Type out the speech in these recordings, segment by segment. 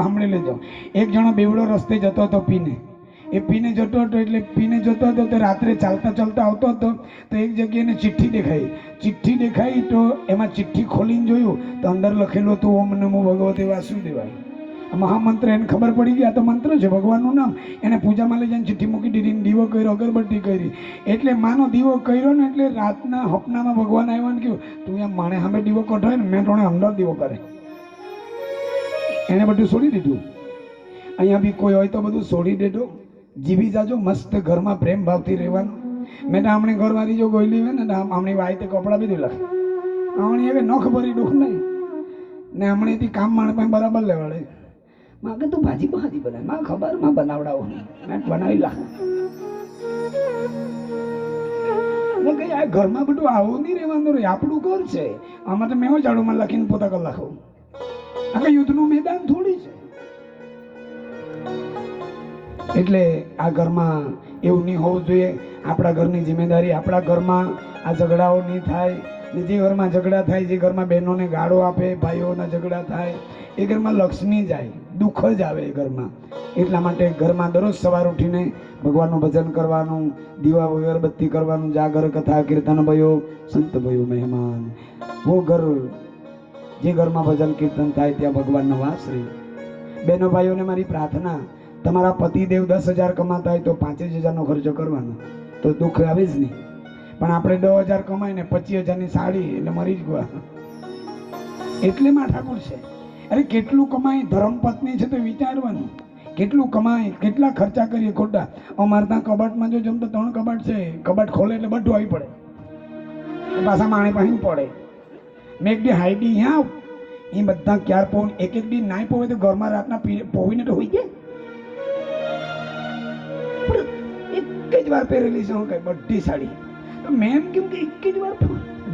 સાંભળી લેજો. એક જણો બેવડો રસ્તે જતો હતો પીને. એ પીને જતો હતો એટલે પીને જતો હતો તો રાત્રે ચાલતા ચાલતા આવતો હતો તો એક જગ્યાએ ચિઠ્ઠી દેખાઈ. ચિઠ્ઠી દેખાઈ તો એમાં ચિઠ્ઠી ખોલીને જોયું તો અંદર લખેલું હતું, ઓમ નમો ભગવતે વાસુદેવાય. મહામંત્ર એને ખબર પડી આ તો મંત્ર છે, ભગવાનનું નામ. એને પૂજામાં લઈ જઈને ચિઠ્ઠી મૂકી દીધી દીવો કર્યો, અગરબત્તી કરી. એટલે માનો દીવો કર્યો ને એટલે રાતના હપનામાં ભગવાન આવ્યા ને કહ્યું તું એમ માણે સામે દીવો કઢાય ને, મેં તોણે અમદાવાદ દીવો કરે એને બધું છોડી દીધું. અહીંયા બી કોઈ હોય તો બધું છોડી દેજો. જીવી જાજો, મસ્ત ઘરમાં પ્રેમ ભાવથી રહેવાનું. મેં તો આમણે ઘરવાળી જો ગોયલી હોય ને આમણી વાય તે કપડાં બી લખે. આમણી એવી નખ ભરી દુઃખ નહીં. ને આમણીથી કામ માણ પણ બરાબર લેવાડે. માં કે તું ભાજી ભાજી બનાયમાં ખબર, માં બનાવડાવો મેં બનાવી લાખ. મેં કહી આ ઘરમાં બધું આવું નહીં રહેવાનું રે. આપણું ઘર છે. આમાં તો મેં જાડુમાં લખીને પોતા કર લખો. આ યુદ્ધનું મેદાન થોડી છે. એટલે આ ઘરમાં એવું નહીં હોવું જોઈએ. આપણા ઘરની જિમ્મેદારી આપણા ઘરમાં આ ઝઘડાઓ નહીં થાય. જે ઘરમાં ઝઘડા થાય, જે ઘરમાં બહેનોને ગાળો આપે, ભાઈઓના ઝઘડા થાય, એ ઘરમાં લક્ષ્મી જાય. દુઃખ જ આવે એ ઘરમાં. એટલા માટે ઘરમાં દરરોજ સવાર ઉઠીને ભગવાનનું ભજન કરવાનું, દીવા અગરબત્તી કરવાનું, જાગર કથા કીર્તન ભયો, સંત ભયો મહેમાન. હું ઘર જે ઘરમાં ભજન કીર્તન થાય ત્યાં ભગવાનનો વાસ રહે. બહેનો ભાઈઓને મારી પ્રાર્થના, તમારા પતિદેવ દસ હજાર કમાતા હોય તો જ હજારનો ખર્ચો કરવાનો. તો દુઃખ આવે જ નહીં. પણ આપણે દસ હજાર કમાઈને પચીસ હજારની સાડી એટલે મરી જ ગયા. એટલે માથાકૂટ છે. અરે કેટલું કમાય? ધર્મપત્ની છે તો વિચારવાનું. કેટલું કમાય? કેટલા ખર્ચા કરીએ ખોટા? અમારે ત્યાં કબાટમાં જો જમ તો ત્રણ કબાટ છે. કબાટ ખોલે એટલે બધું આવી પડે. પાછા માણે પાણી પડે. મેં એક દી હાઈડી અહીંયા આવ. એ બધા ક્યાર પોવ એક એક દી નાઈ પોવે તો ઘરમાં રાતના પોવીને તો હોઈ ગયા. એક જ વાર પહેરેલી છે, હું કઈ બધી સાડી. તો મેં એમ કેમ કે એક જ વાર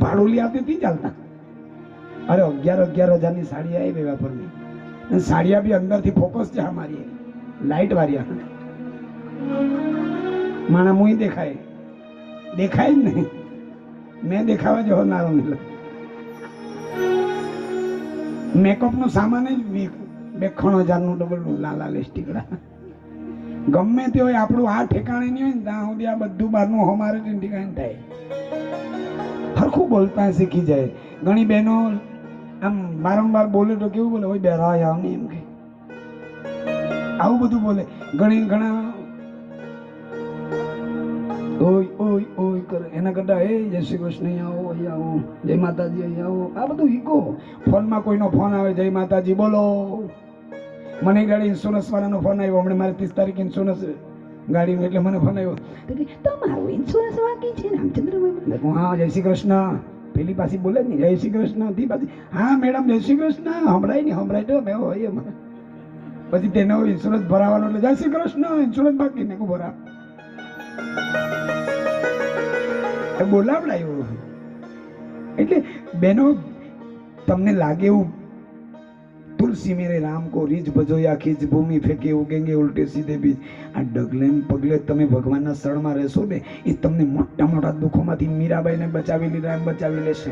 ભાડું લઈ આવતી હતી ચાલતા. અરે અગિયાર અગિયાર હજારની સાડી આવી બે વાપરની અને સાડિયા બી અંદરથી ફોકસ છે અમારી લાઈટ વાળી માણા મુઈ દેખાય. દેખાય જ નહીં. મેં દેખાવા જવાનારો નારો નહીં મેકઅપનો સામાન જ બે બેખણ હજારનું ડબલ લાલા લિસ્ટિકડા ગમે તે હોય આપણું આ ઠેકાણે નહીં હોય ને, ત્યાં સુધી આ બધું બહારનું અમારે જ ઠેકાણે થાય. હરખું બોલતા શીખી જાય. ઘણી બહેનો આમ વારંવાર બોલે તો કેવું બોલે? હોય બેરા આવ ને એમ કે આવું બધું બોલે. ઘણી ઘણા ઓય ઓય ઓય કરે. એના કરતા, એ, જય શ્રી કૃષ્ણ, અહીંયા આવો અહીંયા આવો. જય માતાજી, અહીંયા આવો. આ બધું ઈકો. ફોનમાં કોઈનો ફોન આવે, જય માતાજી, બોલો. મને ગાડી ઇન્સ્યોરન્સ વાળાનો ફોન આવ્યો. હમણાં મારે ત્રીસ તારીખ ઇન્સ્યોરન્સ ગાડી એટલે મને ફોન આવ્યો. તમારો ઇન્સ્યોરન્સ બાકી છે? રામચંદ્ર હા, જય શ્રી કૃષ્ણ. પેલી પાછી બોલે જ નહીં, જય શ્રી કૃષ્ણ. હતી પાછી, હા, મેડમ, જય શ્રી કૃષ્ણ. હમણાં નહીં હમણાં તો મેં હોય એમ. પછી તેનો ઇન્સ્યોરન્સ ભરાવાનો, એટલે જય શ્રી કૃષ્ણ, ઇન્સ્યોરન્સ બાકી ને ભરા. એ એટલે બેનો, તમને લાગે એવું, તુલસી મેરે રામ કો રીજ ભજોયા ખીજ ભૂમિ ફેંકે, ઉગેંગે ઉલટે સીધે બીજ. આ ડગલે પગલે તમે ભગવાનના શરણમાં રહેશો ને, એ તમને મોટા મોટા દુઃખોમાંથી મીરાબાઈને બચાવી લીધા એમ બચાવી લેશે.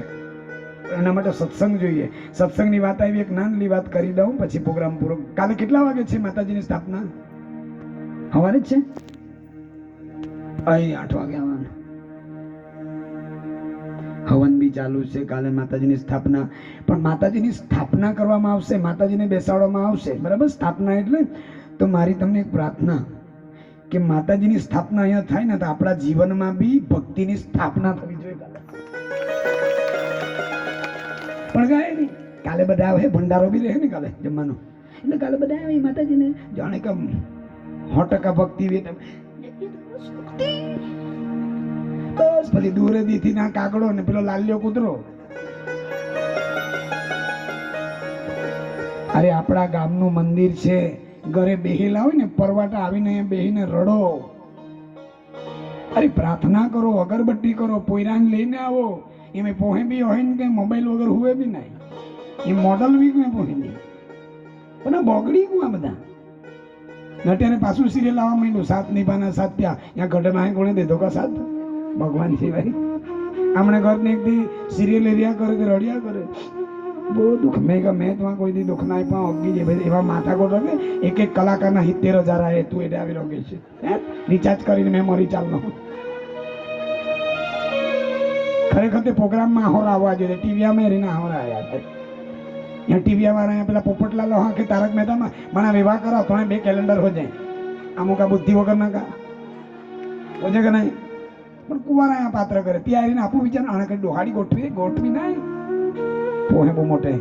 એના માટે સત્સંગ જોઈએ. સત્સંગની વાત આવી, એક નાનલી વાત કરી દઉં, પછી પ્રોગ્રામ પૂરો. કાલે કેટલા વાગે છે માતાજીની સ્થાપના? સવારે જ છે? અહીં આઠ વાગે. હવન બી ચાલુ છે, કાલે માતાજીની સ્થાપના. પણ માતાજીની સ્થાપના કરવામાં આવશે, માતાજીને બેસાડવામાં આવશે, બરાબર? સ્થાપના એટલે તો મારી તમને એક પ્રાર્થના કે માતાજીની સ્થાપના અહીંયા થાય ને તો આપણા જીવનમાં બી ભક્તિની સ્થાપના થવી જોઈએ પણ ગાય નહીં, કાલે બધા આવે, ભંડારો બી રહે ને કાલે જમવાનો. એટલે કાલે બધા આવે માતાજીને. જાણે કે સો ટકા ભક્તિ. બસ પછી દૂરે દીથી ના કાગડો ને પેલો લાલ્યો કૂતરો. અરે આપણા ગામનું મંદિર છે. ઘરે બેહેલા હોય ને પરવાટા આવીને બેહીને રડો. અરે પ્રાર્થના કરો, અગરબત્તી કરો, પોયરાને લઈને આવો. એમે પોહે બી હોય ને કે મોબાઈલ વગર હોય બી નહીં. એ મોડલ બી કોઈ પોહે નહીં. પણ બગડી ગયું આ બધા. ને પાછું સિરિયલ આવવા માંડ્યું, સાત નિભાના સાત પ્યા. ત્યાં ગઢમાં કોણે દે ધોકા સાત? ભગવાન સિવાય. હમણાં ઘરને એક દી સિરિયલ એરિયા કરે કે રડ્યા કરે. બહુ દુઃખ. મેં કે મેં તમારે કોઈ દી દુઃખ ના આપ્યા અગી જે ભાઈ એવા માથા ગોઠો કે એક એક કલાકારના સિત્તેર હજાર આવે તું એટલે આવી રોગે છે? રિચાર્જ કરીને મેમોરી ચાલનો ખરેખર તે પ્રોગ્રામમાં આહોર આવવા જોઈએ. ટીવીમાં એરીને આહોર આવ્યા છે. ત્યાં ટીવી વાળા પેલા પોપટલાલ હા કે તારક મહેતામાં, મને વિવાહ કરાવ તો બે કેલેન્ડર હો જાય. અમુક આ બુદ્ધિ વગર ના કા? હો કે નહીં? પણ કુવારા પાત્ર કરે. ત્યાં એને આપું વિચાર આને કઈ ડોહાડી ગોઠવી ગોઠવી નાય. પોહે બહુ મોટે.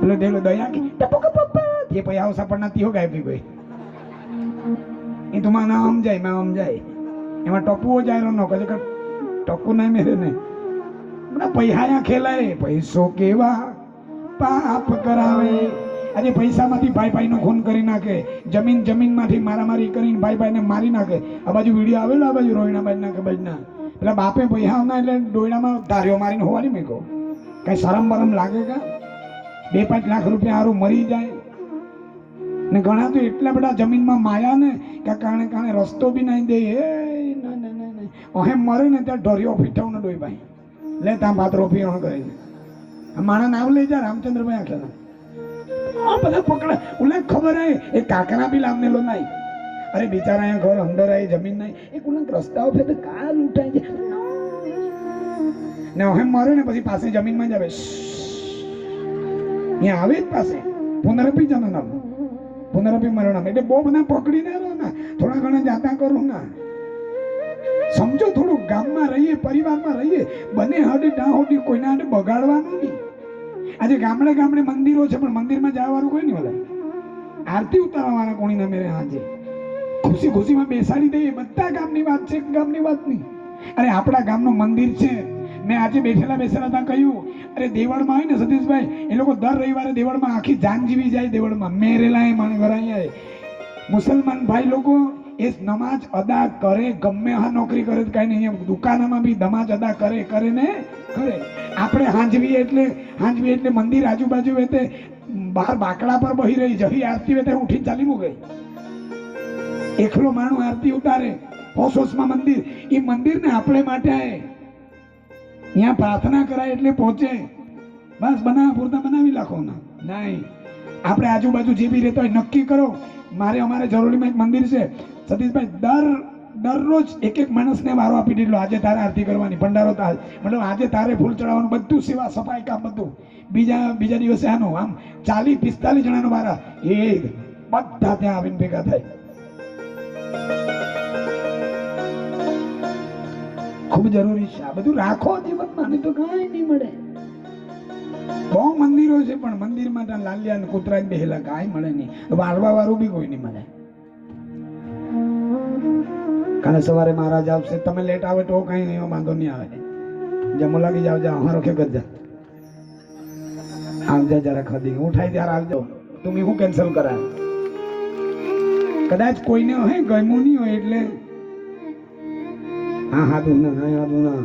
એટલે દેલો દયા કે ટપક પપ્પા. જે પછી આવસા પણ ના હો ગાય. કોઈ એ તો માં ના સમજાયમાં સમજાય એમાં ટપુઓ જાય નો કહે ટપુ નહીં મેરે ને. પૈસા ખેલાય, પૈસો કેવા પાપ કરાવે. આજે પૈસામાંથી ભાઈ ભાઈનો ખૂન કરી નાખે. જમીન જમીનમાંથી મારામારી કરીને ભાઈ ભાઈને મારી નાખે. આ બાજુ વીડિયો આવેલો, આ બાજુ રોહિણા બાજુ નાખે, બાજુના. એટલે બાપે પૈસા એટલે ડોયડામાં ધાર્યો મારીને હોવાની મેં કહું. કાંઈ શરમ બરમ લાગે કા? બે પાંચ લાખ રૂપિયા સારું મરી જાય. ને ઘણા તો એટલા બધા જમીનમાં માયા ને કે કારણે કારણે રસ્તો બી નહીં દે. એ અહે મરે ને ત્યાં ઢોરિયો ફીટાવું ને ડોઈ ભાઈ લે ત્યાં પાત્રો પીણ કરે માણસ નામ લઈ જા, રામચંદ્રભાઈ આખેલા. બધા પકડે. ઉલ્લે ખબર હે? એ કાકરા બી લામને લો નહીં. અરે બિચારા અહીંયા ઘર અંદર આવી જમીન નહીં. એ કુલંક રસ્તાઓ છે તો કા લૂંટાઈ જાય ને હવે મરે ને પછી પાસે જમીનમાં જ આવે. અહીંયા આવે જ પાસે. પુનરપી જનનમ પુનરપી મરણમ એટલે બહુ બધા પકડીને રહો ને. થોડા ઘણા જાતા કરું ના. સમજો થોડું ગામમાં રહીએ, પરિવારમાં રહીએ. બને હડે ડા હોડી કોઈના હડે બગાડવાનું નહીં. આજે ગામડે ગામડે મંદિરો છે, પણ મંદિરમાં જવાવાળું કોઈ નહીં બધા આરતી ઉતારવાના કોણીના મેરે હાજે. ખુશી ખુશીમાં બેસાડી દઈએ, બધા ગામની વાત છે ગામની વાત નહીં. અરે આપણા ગામનું મંદિર છે. મેં આજે બેઠેલા બેસેલા હતા કહ્યું, અરે દેવળમાં હોય ને સતીશભાઈ, એ લોકો દર રવિવારે દેવળમાં આખી જાન જીવી જાય, દેવળમાં મેરેલા એ માણ ઘર મુસલમાન ભાઈ લોકો એ નમાજ અદા કરે ગમે હા નોકરી કરે તો કાંઈ નહીં દુકાનમાં બી નમાજ અદા કરે કરે ને કરે આપણે હાંજવી એટલે હાંજવી એટલે મંદિર આજુબાજુ વેતે બહાર બાકડા પર બહી રહી જહી આરતી વેતે ઉઠી ચાલી મૂકે એકલો માણું આરતી ઉતારે હોશમાં મંદિર એ મંદિરને આપણે માટે આય ત્યાં પ્રાર્થના કરાય એટલે પહોંચે બસ બનાવ પૂરતા બનાવી નાખો ના નહીં આપણે આજુબાજુ જે બી રહેતા હોય નક્કી કરો મારે અમારે જરૂરીમાં એક મંદિર છે. સતીશભાઈ, દર, દરરોજ એક એક માણસને વારો આપી દીધો. આજે તારે આરતી કરવાની, ભંડારો તાર મતલબ આજે તારે ફૂલ ચડાવવાનું, બધું સેવા સફાઈ કામ બધું. બીજા બીજા દિવસે આનું, આમ ચાલીસ, પિસ્તાલીસ જણાનો વારા. એ બધા ત્યાં આવીને ભેગા થાય. ખૂબ જરૂરી છે. આ બધું રાખો જીવનમાં, નહીં તો કાંઈ નહીં મળે. બહુ મંદિરો છે, પણ મંદિરમાં લાલિયા કૂતરા બેહેલા કાંઈ મળે નહીં. વાળવા વાળું બી કોઈ નહીં મળે. કાલે સવારે મહારાજ આવશે. તમે લેટ આવે તો કઈ નહીં વાંધો નહીં આવે. જમો લાગી જાવ જા હારો કે કરજા આવજા જરા ખદી થાય ત્યારે આવજો. તમે હું કેન્સલ કરાય? કદાચ કોઈને હે, ગમ્યું નહીં હોય એટલે. હા હા, તું ના, હા તું ના.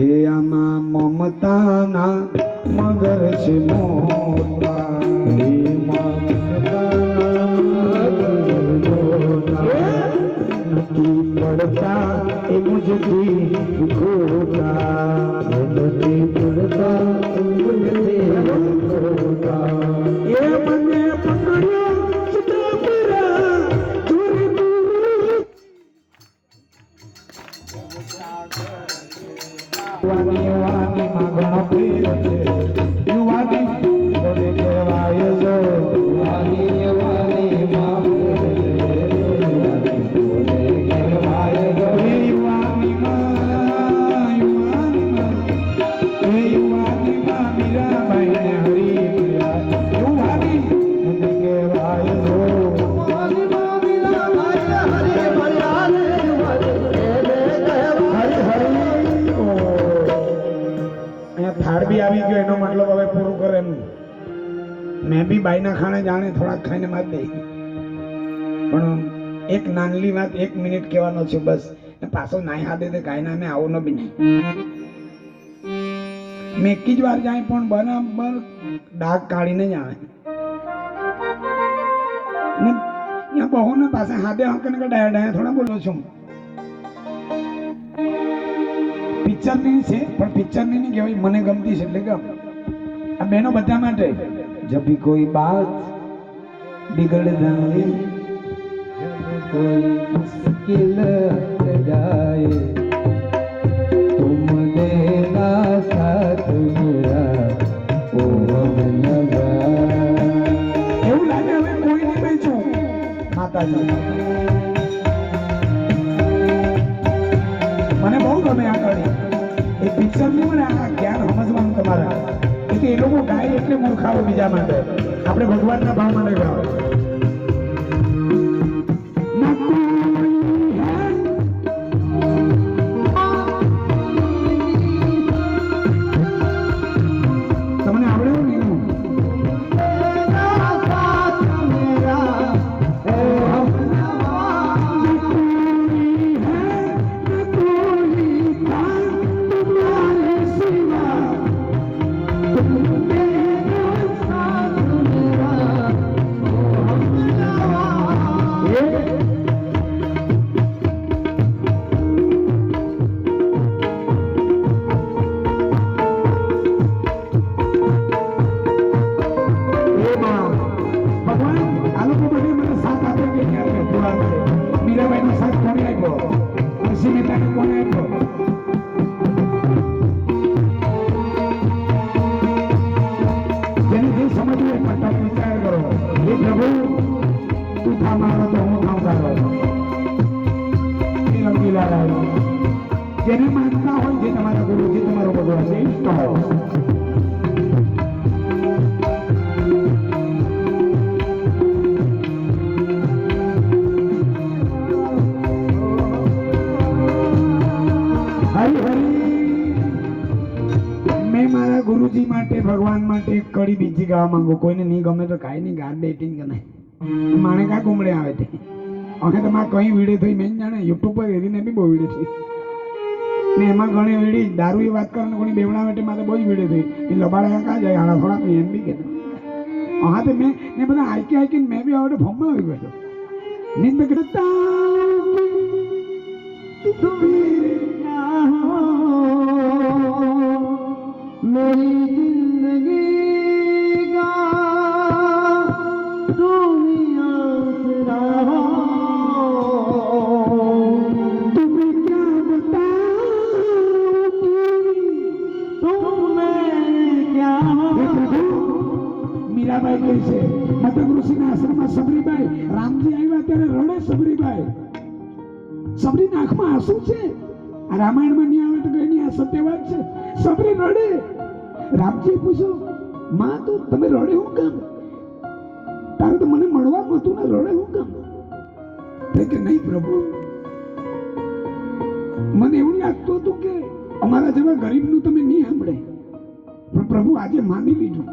એ આમાં મમતાના મગર છે મોટા. પડતા એ મુझથી ખોટા એક નાનલી વાત એક મિનિટ કહેવાનો છું બસ. પાછો નાઈ હાથે તે ગાય નામે આવો ન બી નહીં મેકી જ વાર જાય પણ બરાબર ડાક કાઢીને જ આવે. ને બહુ ને પાસે હાથે હકને ડાયા ડાયા થોડા બોલો છું. પિક્ચર પિક્ચરની છે, પણ પિક્ચરની નહીં કહેવાય, મને ગમતી છે, એટલે કે આ બહેનો બધા માટે. જબી કોઈ બાત બિગડ જાય મને બહુ ગમે આ ગાડી એ પિક્ચરની મને આ જ્ઞાન સમજવાનું તમારા એ લોકો ગાય એટલે મૂર્ખાઓ બીજા માટે આપણે ભગવાનના ભાવ માટે ગાવ ભગવાન માટે એક કડી બીજી ગાવા માંગુ. કોઈને નહીં ગમે તો કાંઈ નહીં, ગાર ડેટિંગ કે નહીં માણે કા કુમડે આવે તે અને તમારે કઈ વીડિયો થઈ, મેં જાણે યુટ્યુબ પર એરીને બી બહુ વીડિયો થઈ. ને એમાં ઘણી વીડી દારૂ વાત કરવાની કોની બેવડા માટે મારે બહુ જ વીડિયો થઈ. એ લબાડા કા જાય, હાડા થોડા એમ બી કે. હા, તે મેં ને બધા હાઈકી હાઈકી મેં બી આવડે ફોર્મમાં આવી ગયો નિંદ કરતા मेरी કહે ઋષિના આશ્રમમાં સબરીબાઈ, રામજી આવ્યા ત્યારે રડે સબરીબાઈ. સબરીના આંખમાં આંસુ છે? આ રામાયણમાં તો કઈ આ સત્ય વાત છે. સબરી રડે. રામજી પૂછ્યું, માં, તો તમે રડે હું કામ? તારે તો મને મળવા હતું ને રડે હું કામ? કે, નહીં પ્રભુ. મને એવું લાગતું હતું કે અમારા જેવા ગરીબનું તમે નહીં સાંભળે. પણ પ્રભુ આજે માની લીધું.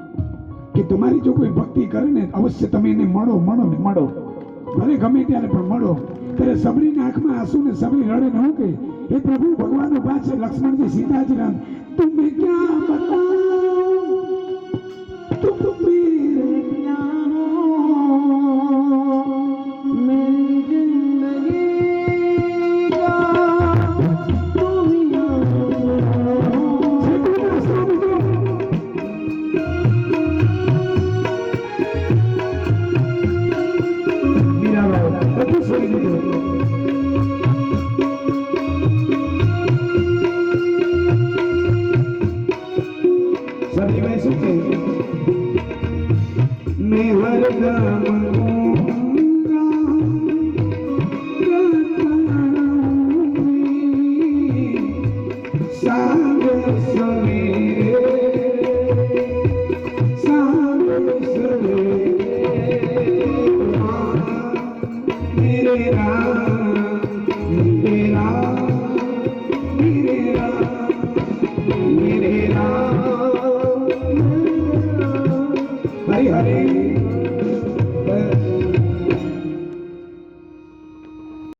કે તમારી જો કોઈ ભક્તિ કરે ને, અવશ્ય તમે એને મળો મળો ને, મળો. ભલે ગમે ત્યારે પણ મળો. ત્યારે સબરીની આંખમાં આંસુ ને સબરી રડે ને કે હે પ્રભુ ભગવાન ઊભા છે લક્ષ્મણજી સીતાજી રામ તુમે ક્યાં બતાઉં તુમ Shine.